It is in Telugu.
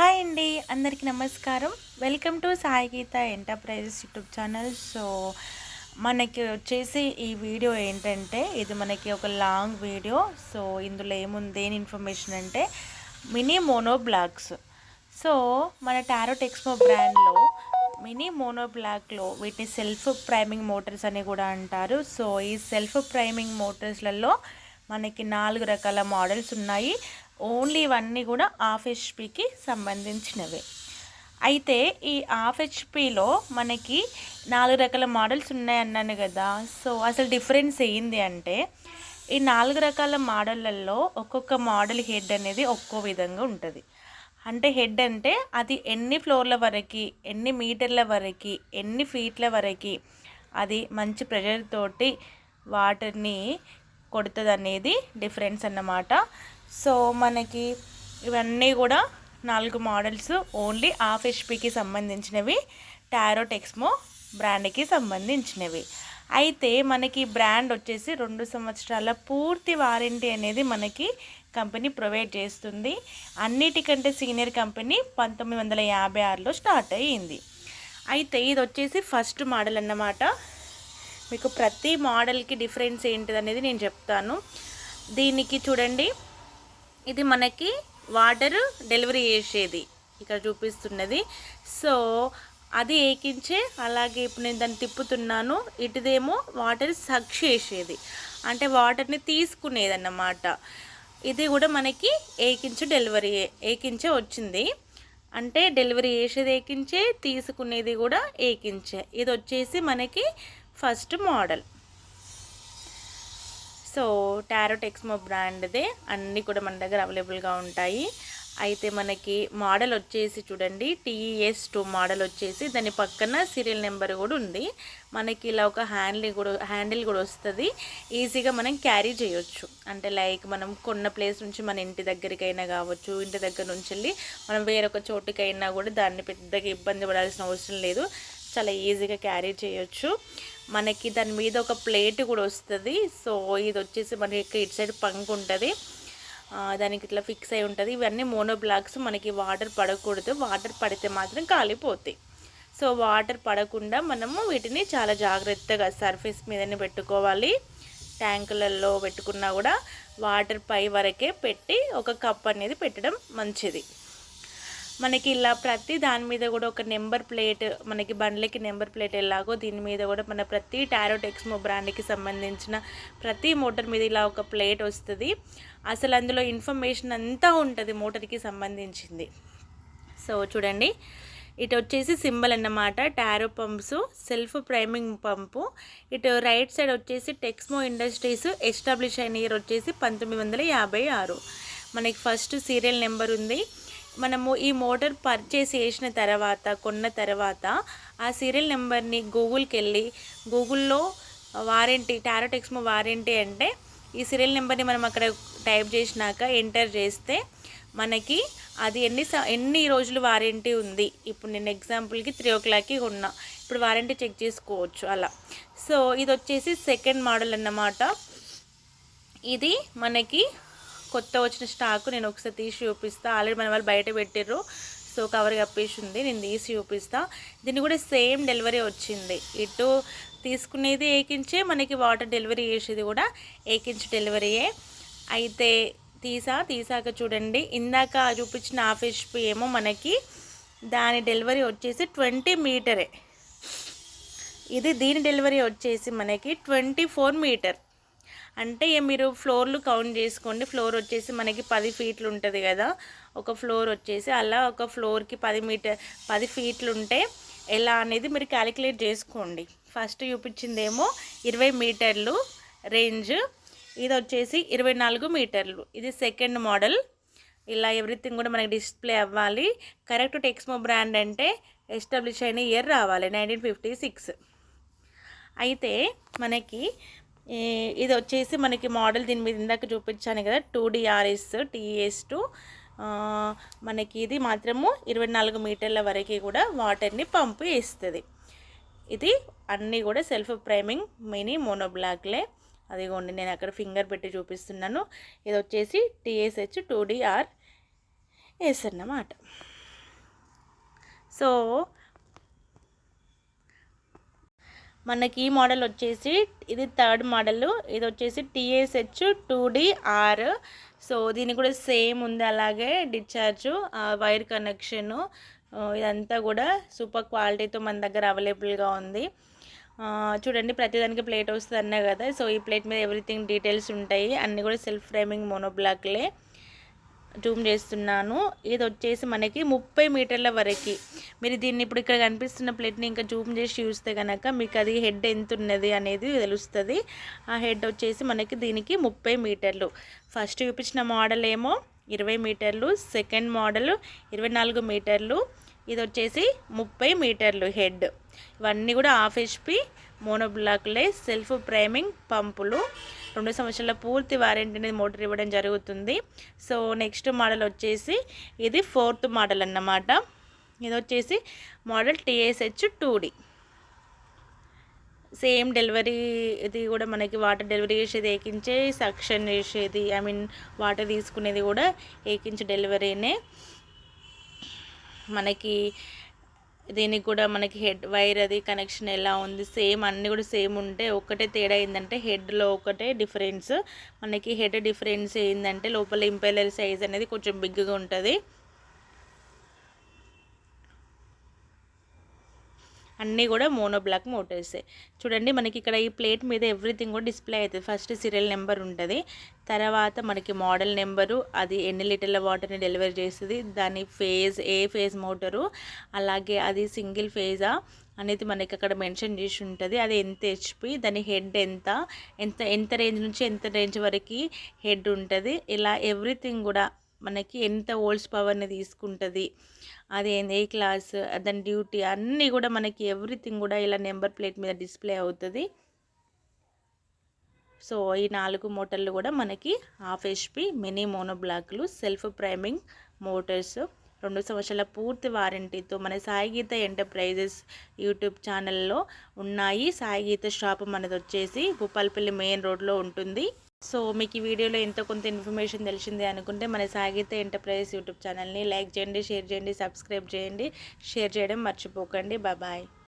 హాయ్ అండి అందరికీ నమస్కారం. Welcome to Sai Geetha enterprises YouTube channel. So మనకి వచ్చేసి ఈ వీడియో ఏంటంటే ఇది మనకి ఒక లాంగ్ వీడియో. సో ఇందులో ఏముంది ఏం ఇన్ఫర్మేషన్ అంటే మినీ మోనో బ్లాగ్స్. సో మన టారో టెక్స్మో బ్రాండ్లో మినీ మోనో బ్లాక్లో వీటిని సెల్ఫ్ ప్రైమింగ్ మోటార్స్ అని కూడా అంటారు. సో ఈ సెల్ఫ్ ప్రైమింగ్ మోటార్స్లలో మనకి నాలుగు రకాల మోడల్స్ ఉన్నాయి. ఓన్లీ ఇవన్నీ కూడా హాఫ్ హెచ్పికి సంబంధించినవే. అయితే ఈ హాఫ్ హెచ్పిలో మనకి నాలుగు రకాల మోడల్స్ ఉన్నాయన్నాను కదా. సో అసలు డిఫరెన్స్ ఏంది అంటే ఈ నాలుగు రకాల మోడళ్ళల్లో ఒక్కొక్క మోడల్ హెడ్ అనేది ఒక్కో విధంగా ఉంటుంది. అంటే హెడ్ అంటే అది ఎన్ని ఫ్లోర్ల వరకు ఎన్ని మీటర్ల వరకు ఎన్ని ఫీట్ల వరకు అది మంచి ప్రెషర్ తోటి వాటర్ని కొడుతుంది అనేది డిఫరెన్స్ అన్నమాట. సో మనకి ఇవన్నీ కూడా నాలుగు మోడల్స్ ఓన్లీ ఆఫ్ హెచ్పికి సంబంధించినవి టారో టెక్స్మో బ్రాండ్కి సంబంధించినవి. అయితే మనకి బ్రాండ్ వచ్చేసి రెండు సంవత్సరాల పూర్తి వారంటీ అనేది మనకి కంపెనీ ప్రొవైడ్ చేస్తుంది. అన్నిటికంటే సీనియర్ కంపెనీ పంతొమ్మిది వందల యాభై ఆరులో స్టార్ట్ అయ్యింది. అయితే ఇది వచ్చేసి ఫస్ట్ మోడల్ అన్నమాట. మీకు ప్రతి మోడల్కి డిఫరెన్స్ ఏంటిది అనేది నేను చెప్తాను. దీనికి చూడండి. ఇది మనకి వాటర్ డెలివరీ చేసేది. ఇక్కడ చూపిస్తున్నది. సో అది ఏకించే అలాగే ఇప్పుడు నేను దాన్ని తిప్పుతున్నాను. ఇటుదేమో వాటర్ సక్ చేసేది. అంటే వాటర్ని తీసుకునేది అన్నమాట ఇది కూడా మనకి ఏకించు డెలివరీ ఏకించే వచ్చింది. అంటే డెలివరీ చేసేది ఏకించే తీసుకునేది కూడా ఏకించే. ఇది వచ్చేసి మనకి first model. So Taro Texmo బ్రాండ్దే అన్నీ కూడా మన దగ్గర అవైలబుల్గా ఉంటాయి. అయితే మనకి మోడల్ వచ్చేసి చూడండి టీఈఎస్ టూ మోడల్ వచ్చేసి దాని పక్కన సీరియల్ నెంబర్ కూడా ఉంది. మనకి ఇలా ఒక హ్యాండిల్ కూడా హ్యాండిల్ కూడా వస్తుంది. ఈజీగా మనం క్యారీ చేయొచ్చు. అంటే లైక్ మనం కొన్న ప్లేస్ నుంచి మన ఇంటి దగ్గరికైనా కావచ్చు ఇంటి దగ్గర నుంచి వెళ్ళి మనం వేరొక చోటుకైనా కూడా దాన్ని పెద్దగా ఇబ్బంది పడాల్సిన అవసరం లేదు. చాలా ఈజీగా క్యారీ చేయొచ్చు. మనకి దాని మీద ఒక ప్లేట్ కూడా వస్తుంది. సో ఇది వచ్చేసి మనకి ఇటు సైడ్ పంక్ ఉంటుంది. దానికి ఇట్లా ఫిక్స్ అయి ఉంటుంది. ఇవన్నీ మోనో బ్లాక్స్ మనకి వాటర్ పడకూడదు. వాటర్ పడితే మాత్రం కాలిపోతాయి. సో వాటర్ పడకుండా మనము వీటిని చాలా జాగ్రత్తగా సర్ఫేస్ మీదనే పెట్టుకోవాలి. ట్యాంకులలో పెట్టుకున్నా కూడా వాటర్ పై వరకే పెట్టి ఒక కప్ అనేది పెట్టడం మంచిది. మనకి ఇలా ప్రతి దాని మీద కూడా ఒక నెంబర్ ప్లేట్ మనకి బండ్లకి నెంబర్ ప్లేట్ ఎలాగో దీని మీద కూడా మన ప్రతి టారోటెక్స్మో బ్రాండ్కి సంబంధించిన ప్రతి మోటార్ మీద ఇలా ఒక ప్లేట్ వస్తుంది. అసలు అందులో ఇన్ఫర్మేషన్ అంతా ఉంటుంది మోటార్కి సంబంధించింది. సో చూడండి. ఇటు వచ్చేసి సింబల్ అన్నమాట. Taro pumps self priming pump. ఇటు రైట్ సైడ్ వచ్చేసి టెక్స్మో ఇండస్ట్రీస్ ఎస్టాబ్లిష్ అయిన ఇయర్ వచ్చేసి పంతొమ్మిది వందల యాభై ఆరు. మనకి ఫస్ట్ సీరియల్ నెంబర్ ఉంది. మనము ఈ మోటార్ పర్చేస్ చేసిన తర్వాత కొన్న తర్వాత ఆ సీరియల్ నెంబర్ని గూగుల్కి వెళ్ళి గూగుల్లో వారంటీ టారోటెక్స్మో వారంటీ అంటే ఈ సీరియల్ నెంబర్ని మనం అక్కడ టైప్ చేసినాక ఎంటర్ చేస్తే మనకి అది ఎన్ని ఎన్ని రోజులు వారంటీ ఉంది. ఇప్పుడు నేను ఎగ్జాంపుల్కి త్రీ ఓ క్లాక్కి కొన్నా. ఇప్పుడు వారంటీ చెక్ చేసుకోవచ్చు అలా. సో ఇది వచ్చేసి సెకండ్ మోడల్ అన్నమాట. ఇది మనకి కొత్త వచ్చిన స్టాక్ నేను ఒకసారి తీసి చూపిస్తాను ఆల్రెడీ మన వాళ్ళు బయట పెట్టిర్రు. సో కవర్ కప్పేసింది. నేను తీసి చూపిస్తా. దీన్ని కూడా సేమ్ డెలివరీ వచ్చింది. ఇటు తీసుకునేది ఏకించే మనకి వాటర్ డెలివరీ చేసేది కూడా ఏకించి డెలివరీయే అయితే తీసా తీసాక చూడండి. ఇందాక చూపించిన హాఫ్ హెచ్పి ఏమో మనకి దాని డెలివరీ వచ్చేసి ట్వంటీ మీటరే ఇది దీని డెలివరీ వచ్చేసి మనకి ట్వంటీ ఫోర్ మీటర్ అంటే మీరు ఫ్లోర్లు కౌంట్ చేసుకోండి. ఫ్లోర్ వచ్చేసి మనకి పది ఫీట్లు ఉంటుంది కదా. ఒక ఫ్లోర్ వచ్చేసి అలా ఒక ఫ్లోర్కి పది మీటర్ పది ఫీట్లు ఉంటే ఎలా అనేది మీరు క్యాలిక్యులేట్ చేసుకోండి. ఫస్ట్ చూపించిందేమో ఇరవై మీటర్లు రేంజ్ ఇది వచ్చేసి ఇరవై నాలుగు మీటర్లు. ఇది సెకండ్ మోడల్. ఇలా ఎవ్రీథింగ్ కూడా మనకి డిస్ప్లే అవ్వాలి. కరెక్ట్ టెక్స్మో బ్రాండ్ అంటే ఎస్టాబ్లిష్ అయిన ఇయర్ రావాలి నైన్టీన్ ఫిఫ్టీ సిక్స్. అయితే మనకి ఇది వచ్చేసి మనకి మోడల్ దీని మీద ఇందాక చూపించాను కదా టూ డిఆర్ఎస్ టీఎస్ టూ మనకి ఇది మాత్రము ఇరవై నాలుగు మీటర్ల వరకు కూడా వాటర్ని పంపు ఇస్తుంది ఇది అన్నీ కూడా సెల్ఫ్ ప్రైమింగ్ మినీ మోనో బ్లాక్లే అదిగోండి నేను అక్కడ ఫింగర్ పెట్టి చూపిస్తున్నాను. ఇది వచ్చేసి టీఎస్హెచ్ టూ డిఆర్ ఎస్ అన్నమాట. సో మనకి ఈ మోడల్ వచ్చేసి ఇది థర్డ్ మోడల్. ఇది వచ్చేసి టీఎస్హెచ్ టూ ఆర్ సో దీని కూడా సేమ్ ఉంది అలాగే డిశ్చార్జ్ వైర్ కనెక్షను. ఇదంతా కూడా సూపర్ క్వాలిటీతో మన దగ్గర అవైలబుల్గా ఉంది. చూడండి ప్రతిదానికి ప్లేట్ వస్తుంది అన్నా కదా. సో ఈ ప్లేట్ మీద ఎవ్రీథింగ్ డీటెయిల్స్ ఉంటాయి. అన్నీ కూడా సెల్ఫ్ ఫ్రేమింగ్ మోనోబ్లాక్లే. జూమ్ చేస్తున్నాను. ఇది వచ్చేసి మనకి ముప్పై మీటర్ల వరకు. మీరు దీన్ని ఇప్పుడు ఇక్కడ కనిపిస్తున్న ప్లేట్ని ఇంకా జూమ్ చేసి చూస్తే కనుక మీకు అది హెడ్ ఎంత ఉన్నది అనేది తెలుస్తుంది. ఆ హెడ్ వచ్చేసి మనకి దీనికి ముప్పై మీటర్లు. ఫస్ట్ చూపించిన మోడల్ ఏమో ఇరవై మీటర్లు సెకండ్ మోడల్ ఇరవై నాలుగు మీటర్లు. ఇది వచ్చేసి ముప్పై మీటర్లు హెడ్. ఇవన్నీ కూడా హాఫ్ హెచ్పి మోనోబ్లాక్లే సెల్ఫ్ ప్రైమింగ్ పంపులు. రెండు సంవత్సరాల పూర్తి వారంటీ అనేది మోటార్ ఇవ్వడం జరుగుతుంది. సో నెక్స్ట్ మోడల్ వచ్చేసి ఇది ఫోర్త్ మోడల్ అన్నమాట. ఇది వచ్చేసి model TSH two D same delivery ఇది కూడా మనకి వాటర్ డెలివరీ చేసేది ఏకించే సక్షన్ చేసేది ఐ మీన్ వాటర్ తీసుకునేది కూడా ఏకించి డెలివరీనే మనకి దీనికి కూడా మనకి హెడ్ వైర్ అది కనెక్షన్ ఎలా ఉంది? సేమ్ అన్నీ కూడా సేమ్ ఉంటే ఒకటే తేడా ఏంటంటే హెడ్లో ఒకటే డిఫరెన్స్ మనకి హెడ్ డిఫరెన్స్ ఏంటంటే లోపల ఇంపెలర్ సైజ్ అనేది కొంచెం బిగ్గా ఉంటుంది. అన్నీ కూడా మోనో బ్లాక్ మోటార్సే. చూడండి మనకి ఇక్కడ ఈ ప్లేట్ మీద ఎవ్రీథింగ్ కూడా డిస్ప్లే అవుతుంది. ఫస్ట్ సీరియల్ నెంబర్ ఉంటుంది. తర్వాత మనకి మోడల్ నెంబరు అది ఎన్ని లీటర్ల వాటర్ని డెలివరీ చేస్తుంది దాని ఫేజ్ ఏ ఫేజ్ మోటరు అలాగే అది సింగిల్ ఫేజా అనేది మనకి అక్కడ మెన్షన్ చేసి ఉంటుంది. అది ఎంత హెచ్పి దాని హెడ్ ఎంత ఎంత ఎంత రేంజ్ నుంచి ఎంత రేంజ్ వరకు హెడ్ ఉంటుంది. ఇలా ఎవ్రీథింగ్ కూడా మనకి ఎంత ఓల్డ్స్ పవర్ని తీసుకుంటుంది. అది ఏ క్లాస్ దాని డ్యూటీ అన్నీ కూడా మనకి ఎవ్రీథింగ్ కూడా ఇలా నెంబర్ ప్లేట్ మీద డిస్ప్లే అవుతుంది. సో ఈ నాలుగు మోటార్లు కూడా మనకి హాఫ్ హెచ్పి మినీ మోనో బ్లాక్లు సెల్ఫ్ ప్రైమింగ్ మోటార్స్. రెండు సంవత్సరాల పూర్తి వారంటీతో మన సాయిగీత ఎంటర్ప్రైజెస్ యూట్యూబ్ ఛానల్లో ఉన్నాయి. సాయిగీత షాప్ మనది వచ్చేసి భూపాలపల్లి మెయిన్ రోడ్లో ఉంటుంది. సో మీకు ఈ వీడియోలో ఎంతో కొంత ఇన్ఫర్మేషన్ తెలిసింది అనుకుంటే మన సాగిత ఎంటర్ప్రైజెస్ యూట్యూబ్ ఛానల్ని లైక్ చేయండి షేర్ చేయండి సబ్స్క్రైబ్ చేయండి షేర్ చేయడం మర్చిపోకండి. బాయ్